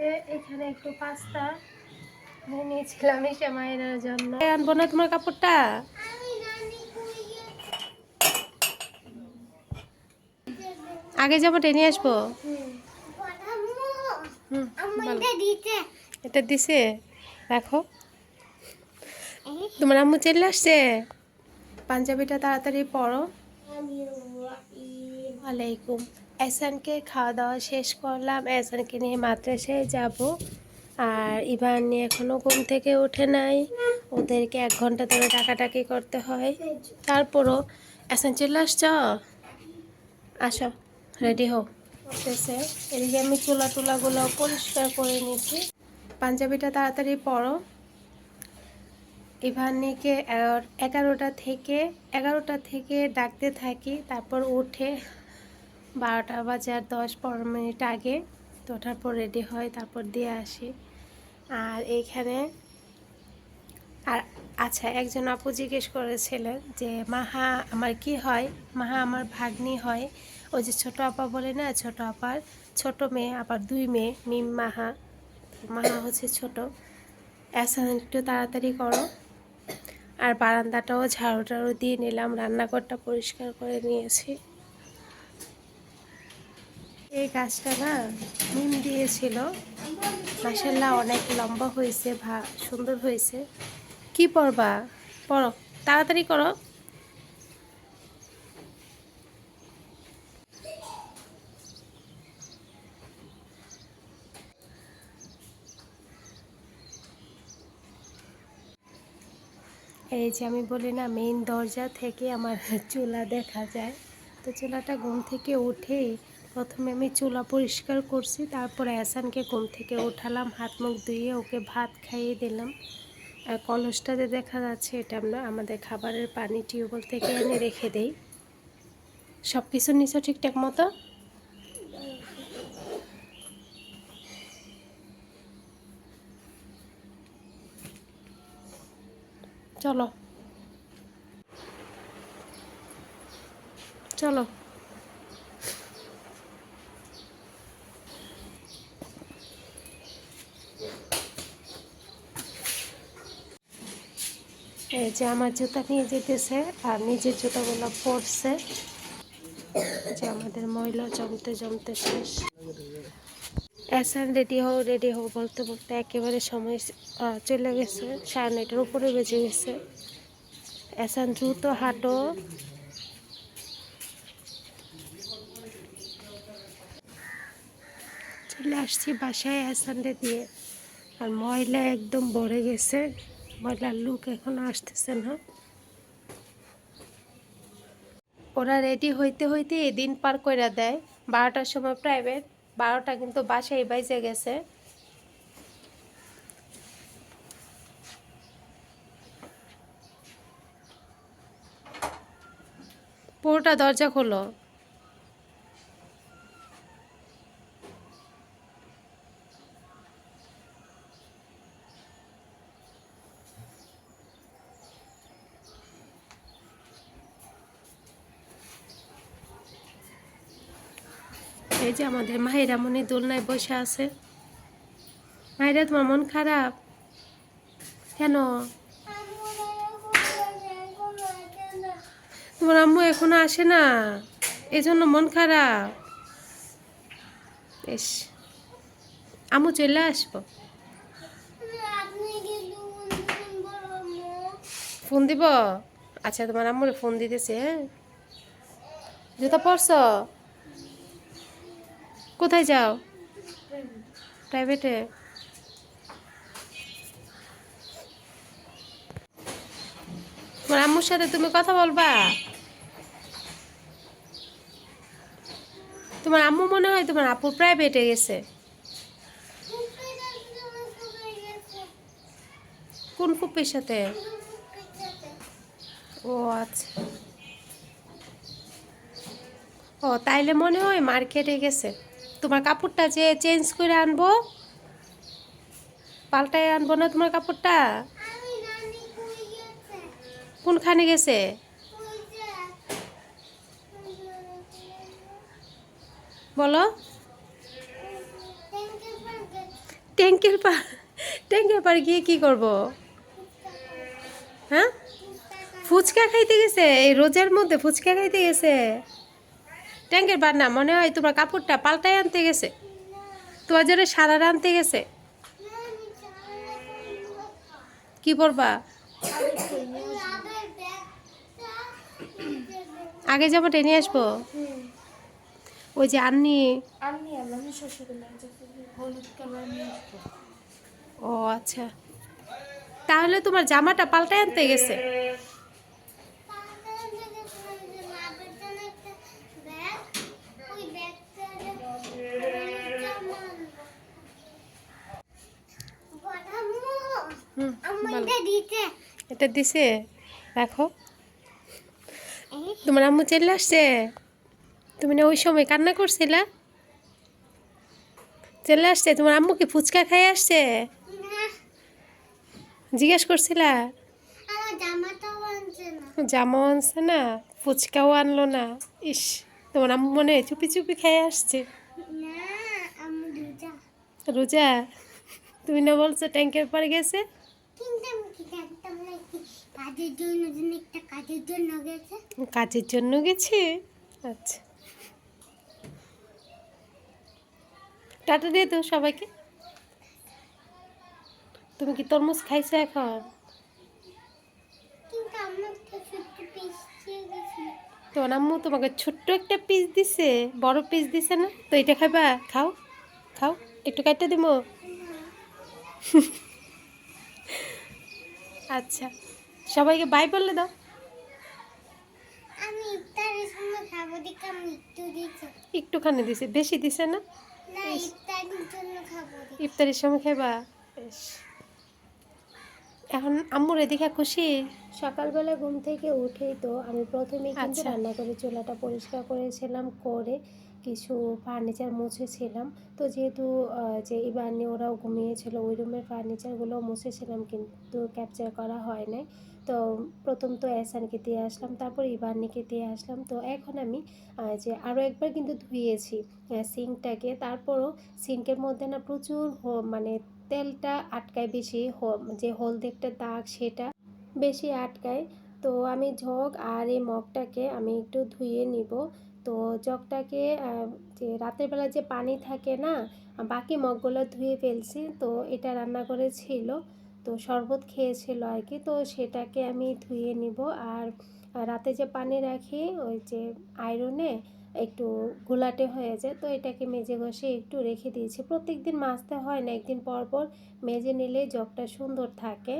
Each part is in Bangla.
যে এখানে একটু পাস্তা নিয়েছিলাম এসে মায়ের জন্য। আনব না তোমার কাপড়টা? আগে যাব টেনে আসব? হুম এটা দিছে? রাখো। তোমার আম্মু চলে আসছে? পাঞ্জাবিটা তাড়াতাড়ি পরো ওয়ালাইকুম। এসানকে খাওয়া দাওয়া শেষ করলাম। এসানকে নিয়ে মাদ্রাসায় যাব। আর ইভান নিয়ে এখনও ঘুম থেকে ওঠে নাই। ওদেরকে এক ঘণ্টা ধরে টাকাটাকি করতে হয়। তারপরও এসান চলে আসছ? আসো রেডি হও। করতেছে এদিকে আমি চুলা টুলাগুলো পরিষ্কার করে নিয়েছি পাঞ্জাবিটা তাড়াতাড়ি পরো ইভানিকে এগারো- এগারোটা থেকে এগারোটা থেকে ডাকতে থাকি, তারপর উঠে বারোটা বাজে আর দশ পনেরো মিনিট আগে তো ওঠার পর রেডি হয়, তারপর দিয়ে আসি। আর এইখানে আর আচ্ছা একজন আপু জিজ্ঞেস করেছিলেন যে, মাহা, আমার কি হয়? মাহা, আমার ভাগ্নি হয়? ওই যে ছোটো আপা বলে না, ছোট আপার, ছোট মেয়ে, আবার দুই মেয়ে, মিম, মাহা। মাহা হচ্ছে ছোট। অ্যাসান একটু তাড়াতাড়ি করো। আর বারান্দাটাও ঝাড়ু টাড়ু দিয়ে নিলাম, রান্নাঘরটা পরিষ্কার করে নিয়েছি। এই গাছটা না নিম দিয়েছিল। মাসাল্লাহ অনেক লম্বা হয়েছে, ভা, সুন্দর হয়েছে। কি পরবা? পড়ো তাড়াতাড়ি করো। এই যে আমি বলি না মেইন দরজা থেকে আমার চুলা দেখা যায়। তো চুলাটা ঘুম থেকে উঠে প্রথমে আমি চুলা পরিষ্কার করছি, তারপরে এসানকে ঘুম থেকে উঠালাম, হাত মুখ ধুয়ে ওকে ভাত খাইয়ে দিলাম। আর কলসটাতে দেখা যাচ্ছে এটা আমরা আমাদের খাবারের পানি টিউবওয়েল থেকে এনে রেখে দেই। সব কিছু নিচে ঠিকঠাক মতো? চলো। চলো। যে আমার জুতা নিয়ে যেতেছে আর নিজের জুতাগুলো পরছে। যে আমাদের ময়লা জমতে জমতে শেষ। এসান রেডি হও রেডি হও বলতে বলতে একেবারে সময় চলে গেছে। সাড়ে নয়টার উপরে বেজে গেছে। এসান দ্রুত হাঁটো। চলে আসছি বাসায় এসানডে দিয়ে আর ময়লা একদম ভরে গেছে। ময়লার লুক এখন আসতেছে না। ওরা রেডি হইতে হইতে দিন পার করে দেয়। বারোটার সময় প্রাইভেট বারোটা কিন্তু বাসায় বাইজে গেছে। পুরোটা দরজা খোলো। এই যে আমাদের মাহিরা মনে দোলনায় বসে আছে। মাহিরা তোমার মন খারাপ? কেন? তোমার আম্মু এখনও আসে না? এই জন্য মন খারাপ? বেশ। আম্মু চলে আসব। ফোন দিব? আচ্ছা তোমার আম্মুরে ফোন দিতেছে হ্যাঁ? জুতা পরছ? কোথায় যাও? প্রাইভেটে তোমার আম্মুর সাথে তুমি কথা বলবা? তোমার আম্মু মনে হয় তোমার আপু প্রাইভেটে গেছে। কোন ফুপির সাথে? ও আচ্ছা। ও, তাইলে মনে হয় মার্কেটে গেছে। তোমার কাপড়টা যে চেঞ্জ করে আনব? পাল্টায় আনব না তোমার কাপড়টা? কোনখানে গেছে? বলো। ট্যাঙ্কের পার ট্যাঙ্কের পার গিয়ে কি করব? হ্যাঁ? ফুচকা খাইতে গেছে? এই রোজার মধ্যে ফুচকা খাইতে গেছে? ট্যাঙ্কের বার না মনে হয় তোমার কাপড়টা পাল্টাই আনতে গেছে। তোমার জন্য সারা আনতে গেছে। কি পরবা? আগে যাব টেনে আসব? ওই যে আননি। ও আচ্ছা। তাহলে তোমার জামাটা পাল্টাই আনতে গেছে। এটা দিছে? রাখো। তোমার আম্মু চলে আসছে? তুমি না ওই সময় কান্না করছিলা? চলে আসছে? তোমার আম্মু কি ফুচকা খাই আসছে? জিজ্ঞেস করছিলা? জামা আনছে না ফুচকাও আনলো না। ইস তোমার আম্মু মনে হয় চুপি চুপি খেয়ে আসছে। রোজা। তুমি না বলছো ট্যাঙ্কের পরে গেছে? কাজের জন্য জন্য একটা কাজের জন্য গেছে? কাজের জন্য গেছে আচ্ছা। টাটা দিয়ে দাও সবাইকে। তুমি কি তরমুজ খাইছো এখন? তো আম্মু তোমাকে ছোট্ট একটা পিস দিছে বড় পিস দিছে না? তো এটা খাবা? খাও খাও একটু কাটতে দিব আচ্ছা। সবাইকে বাই বললে দাও। আমি ইফতারের সময় খাব আমি একটু দিয়েছি একটুখানি দিছে বেশি দিছে না? না ইফতারের জন্য খাব। ইফতারের সময় খাবা? বেশ। এখন আম্মুর এদিকে খুশি? সকালবেলা ঘুম থেকে উঠেই তো আমি প্রথমে কিন্তু আচ্ছা। রান্না করে চুলাটা পরিষ্কার করেছিলাম করে কিছু ফার্নিচার মুছেছিলাম। তো যেহেতু যে ইবানি ওরাও ঘুমিয়েছিল, ওই রুমের ফার্নিচারগুলো মুছেছিলাম কিন্তু ক্যাপচার করা হয় নাই। তো প্রথম তো এসানকে দিয়ে আসলাম, তারপর ইবানিকে দিয়ে আসলাম। তো এখন আমি যে আরও একবার কিন্তু ধুয়েছি সিঙ্কটাকে তারপরও সিঙ্কের মধ্যে না প্রচুর মানে তেলটা আটকায় বেশি যে হলদে একটা দাগ সেটা বেশি আটকায়। তো আমি জগ আর এই মগটাকে আমি একটু ধুয়ে নিব। তো জগটাকে যে রাতের বেলা যে পানি থাকে না বাকি মগগুলো ধুয়ে ফেলছি। তো এটা রান্না করেছিল, তো শরবত খেয়েছিল আর কি। তো সেটাকে আমি ধুয়ে নিব আর রাতে যে পানি রাখি, ওই যে আয়রনে একটু ঘোলাটে হয়ে যায়, তো এটাকে মেজে ঘষে একটু রেখে দিয়েছি। প্রত্যেক দিন মাজতে হয় না, একদিন পর পর মেজে নিলে জগটা সুন্দর থাকে।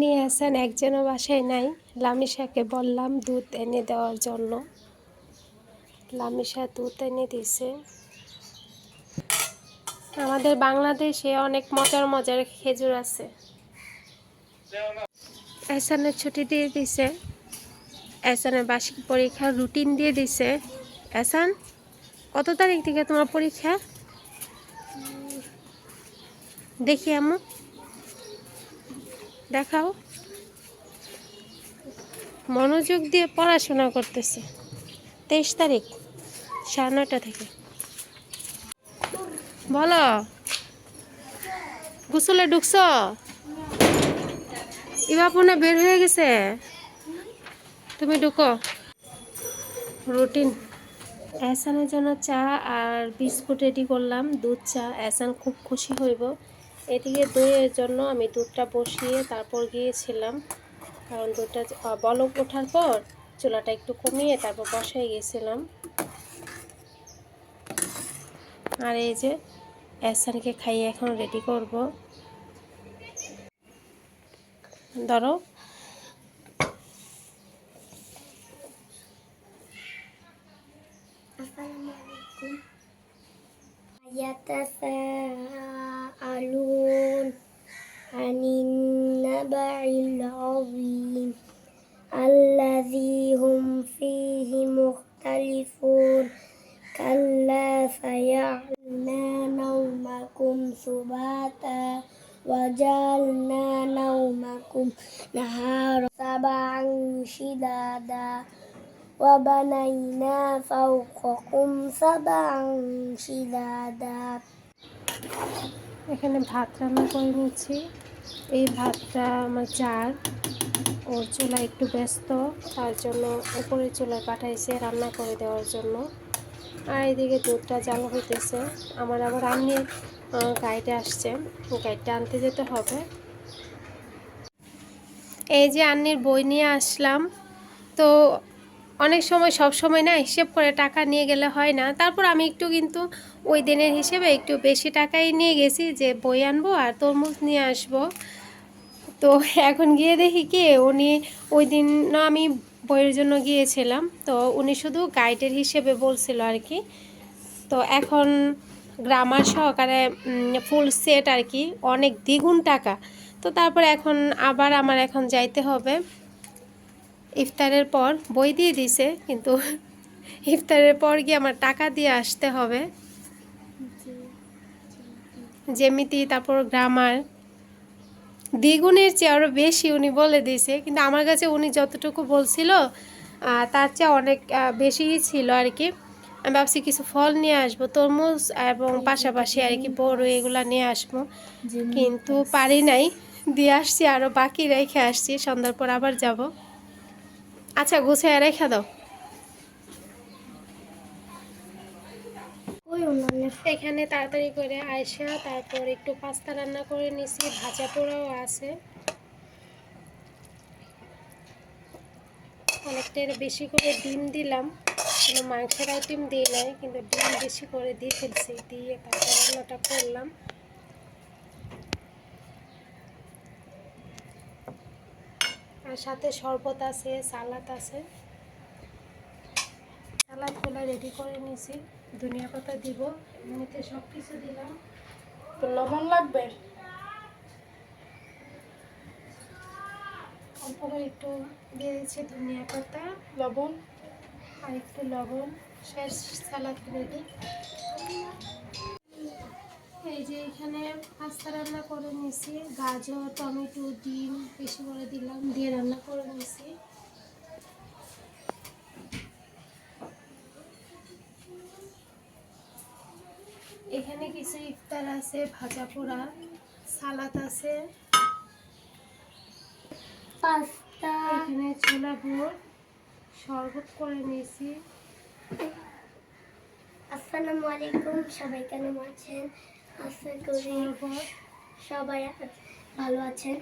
নিয়ে আসেন একজনও বাসায় নাই। লামিশাকে বললাম, দুধ এনে দেওয়ার জন্য। লামিশা দুধ এনে দিছে। আমাদের বাংলাদেশে অনেক মজার মজার খেজুর আছে। এসানের ছুটি দিয়ে দিছে। এসানের বার্ষিক পরীক্ষার রুটিন দিয়ে দিছে। এসান কত তারিখ থেকে তোমার পরীক্ষা? দেখি আম্মু। দেখাও। মনোযোগ দিয়ে পড়াশোনা করতেছে। তেইশ তারিখ, সাড়ে নয়টা থেকে। বলো, গোসলে ঢুকছ? ইবাপুনা বের হয়ে গেছে। তুমি ঢুকো। রুটিন। এসানের জন্য চা আর বিস্কুট রেডি করলাম, দুধ, চা। এসান খুব খুশি হইব। এদিকে দইয়ের জন্য আমি দুধটা বসিয়ে তারপর গিয়েছিলাম। কারণ দুধটা বলক ওঠার পর চুলাটা একটু কমিয়ে তারপর বসাই গেছিলাম। আর এই যে এসানকে খাইয়ে এখন রেডি করব। ধরো। আসসালামু আলাইকুম। وبنينا فوقكم سبعا شدادا এখানে ভাত রান্না করে নিচ্ছি এই ভাতটা আমার চার ওর চুলা একটু ব্যস্ত তার জন্য উপরে চুলায় পাঠাইছে রান্না করে দেওয়ার জন্য আর এদিকে দুধটা জাল হইতেছে আমার আবার রান্নির গাইডে আসছে গাইডটা আনতে যেতে হবে এই যে আন্নির বই নিয়ে আসলাম তো অনেক সময় সব সময় না হিসেব করে টাকা নিয়ে গেলে হয় না। তারপর আমি একটু কিন্তু ওই দিনের হিসেবে একটু বেশি টাকাই নিয়ে গেছি যে বই আনব আর তরমুজ নিয়ে আসব। তো এখন গিয়ে দেখি কি উনি ওই দিন না আমি বইয়ের জন্য গিয়েছিলাম। তো উনি শুধু গাইডের হিসেবে বলছিল আর কি। তো এখন গ্রামার সহকারে ফুল সেট আর কি, অনেক দ্বিগুণ টাকা। তো তারপর এখন আবার আমার এখন যাইতে হবে। ইফতারের পর বই দিয়ে দিছে কিন্তু ইফতারের পর গিয়ে আমার টাকা দিয়ে আসতে হবে। যেমিতি তারপর গ্রামার। দ্বিগুণের চেয়ে আরও বেশি উনি বলে দিয়েছে কিন্তু আমার কাছে উনি যতটুকু বলছিল তার চেয়ে অনেক বেশিই ছিল আর কি আমি ভাবছি কিছু ফল নিয়ে আসব তরমুজ এবং পাশাপাশি আর কি বড় এগুলা নিয়ে আসব। কিন্তু পারি নাই দিয়ে আসছি আরও বাকি রেখে আসছি সন্ধ্যার পর আবার যাব। আচ্ছা গুছিয়ে রেখে দাও। এখানে তাড়াতাড়ি করে আয়সা তারপর একটু পাস্তা রান্না করে নিছি, ভাজা পোড়াও আছে। অনেকটা বেশি করে ডিম দিলাম, কোনো মাংসের আইটেম দিই নাই, কিন্তু ডিম বেশি করে দিয়ে ফেলছি, দিয়ে তারপর রান্নাটা করলাম। সাথে শরবত আছে, সালাদ আছে। সালাদগুলো রেডি করে নিয়েছি। ধনিয়া পাতা দিব, এমনিতে সব কিছু দিলাম। তো লবণ লাগবে? অল্প একটু দিয়ে দিচ্ছি ধনিয়া পাতা, লবণ, আর একটু লবণ শেষ সালাদ রেডি এই যে এখানে পাস্তা রান্না করে নিয়েছি গাজর টমেটো ডিম বেশি করে দিলাম দিয়ে রান্না করে নিয়েছি। এখানে কিছু ইফতার আছে ভাজা পোড়া সালাদ আছে। পাস্তা। এখানে ছোলা গুড় শরবত করে নিয়েছি। আসসালামু আলাইকুম সবাই কেমন আছেন? আশা করি সবাই ভালো আছেন।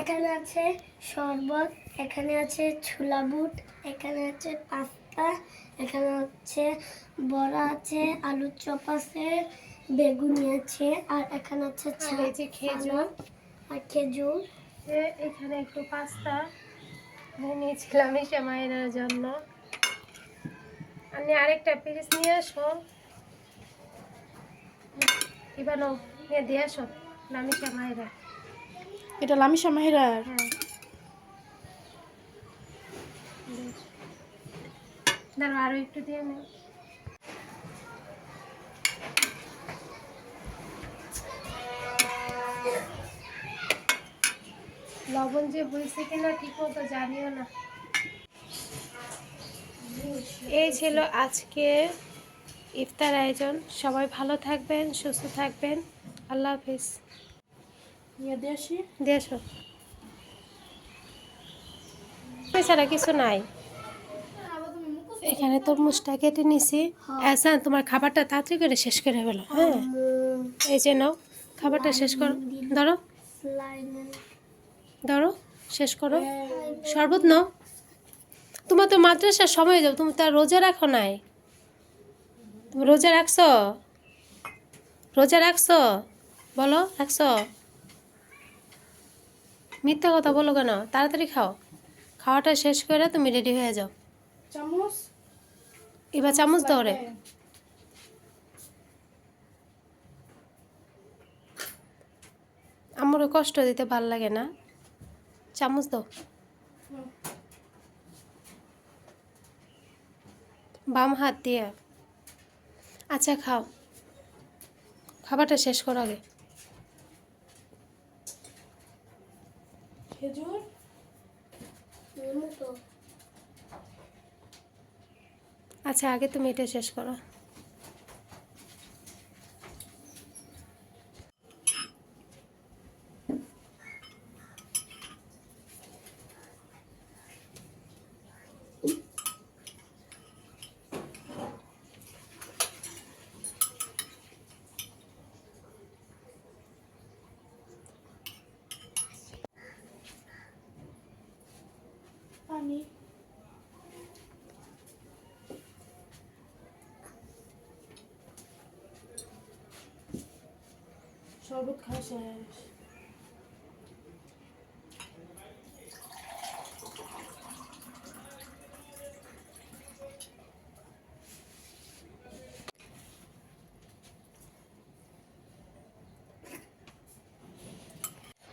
এখানে আছে শরবত এখানে আছে ছোলা বুট এখানে আছে পাস্তা এখানে হচ্ছে বড়া আছে আলুর চপ আছে বেগুনি আছে আর এখানে আছে খেজুর। আর খেজুর। এখানে একটু পাস্তা নিয়েছিলাম এসে মায়ের জন্য। আপনি আরেকটা পিস নিয়ে আসো ইবানো নিয়ে দিয়ে আসো নামিসা মায়েরা এটা লামিশা মাহিরার হ্যাঁ। বেশ। দাঁড়াও আরও একটু দিয়ে নে লবণ যে হয়েছে কিনা ঠিক মতো জানিও না। এই ছিল আজকে ইফতার আয়োজন। সবাই ভালো থাকবেন সুস্থ থাকবেন। আল্লাহ হাফিজ। আসি এছাড়া কিছু নাই। এখানে তরমুজটা কেটে নিছি। আচ্ছা তোমার খাবারটা তাড়াতাড়ি করে শেষ করে ফেলো। হ্যাঁ। এই যে নাও খাবারটা শেষ করো। ধরো। ধরো শেষ করো। শরবত নাও। তোমার তো মাদ্রাসার সময় যাও তুমি তো আর রোজা রাখো নাই। তুমি রোজা রাখছো? রোজা রাখছো? বলো রাখছো? মিথ্যা কথা বলো কেন? তাড়াতাড়ি খাও। খাওয়াটা শেষ করে তুমি রেডি হয়ে যাও। চামচ? এবার চামচ দাও রে। আমারও কষ্ট দিতে ভালো লাগে না। চামচ দাও। বাম হাত দিয়ে। আচ্ছা খাও। খাবারটা শেষ করো আগে। আচ্ছা আগে তুমি এটা শেষ করো।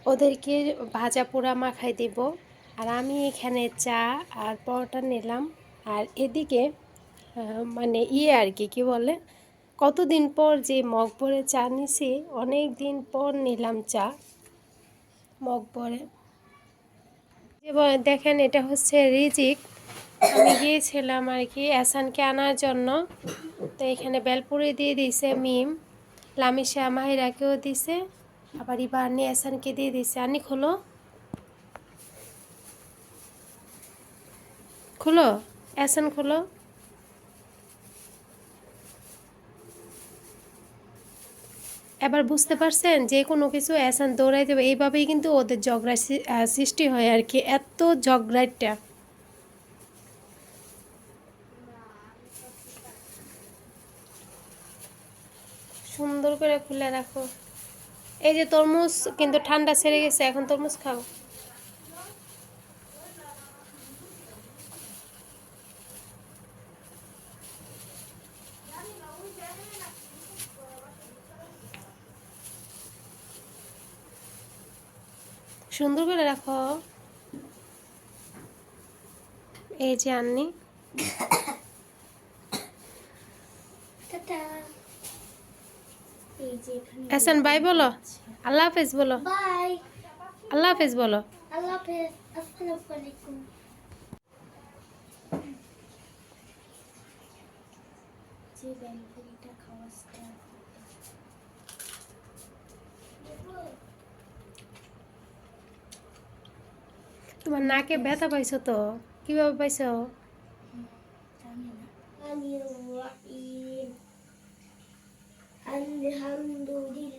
ওদেরকে ভাজা পোড়া মাখাই দেব। আর আমি এখানে চা আর পরোটা নিলাম। আর এদিকে মানে ইয়ে আর কি কি বলে? কতদিন পর যে মগ ভরে চা নিছি অনেক দিন পর নিলাম চা, মগ ভরে। দেখেন, এটা হচ্ছে রিজিক। আমি গিয়েছিলাম আর কি এসানকে আনার জন্য। তো এখানে বেলপুরি দিয়ে দিছে, মিম। লামিশা মাহিরাকেও দিছে, আবার এবার আনি এসানকে দিয়ে দিছে। আনি খোলো। খোলো? এসান খোলো। এবার বুঝতে পারছেন যে কোনো কিছু অ্যাসান দৌড়াই দেবে। এইভাবেই কিন্তু ওদের ঝগড়া সৃষ্টি হয় আর কি। এত ঝগড়াটা সুন্দর করে খুলে রাখো। এই যে তরমুজ কিন্তু ঠান্ডা ছেড়ে গেছে, এখন তরমুজ খাও। সুন্দর করে রাখো। এই যে আননি। এসান বাই বলো। আল্লাহ হাফেজ বলো। বাই আল্লাহ হাফেজ বলো। আল্লাহ হাফেজ। আসসালামু আলাইকুম খাওয়া স্টার্ট তোমার নাকে ব্যথা পাইছো তো? কীভাবে পাইছো? আলহামদুলিল্লাহ।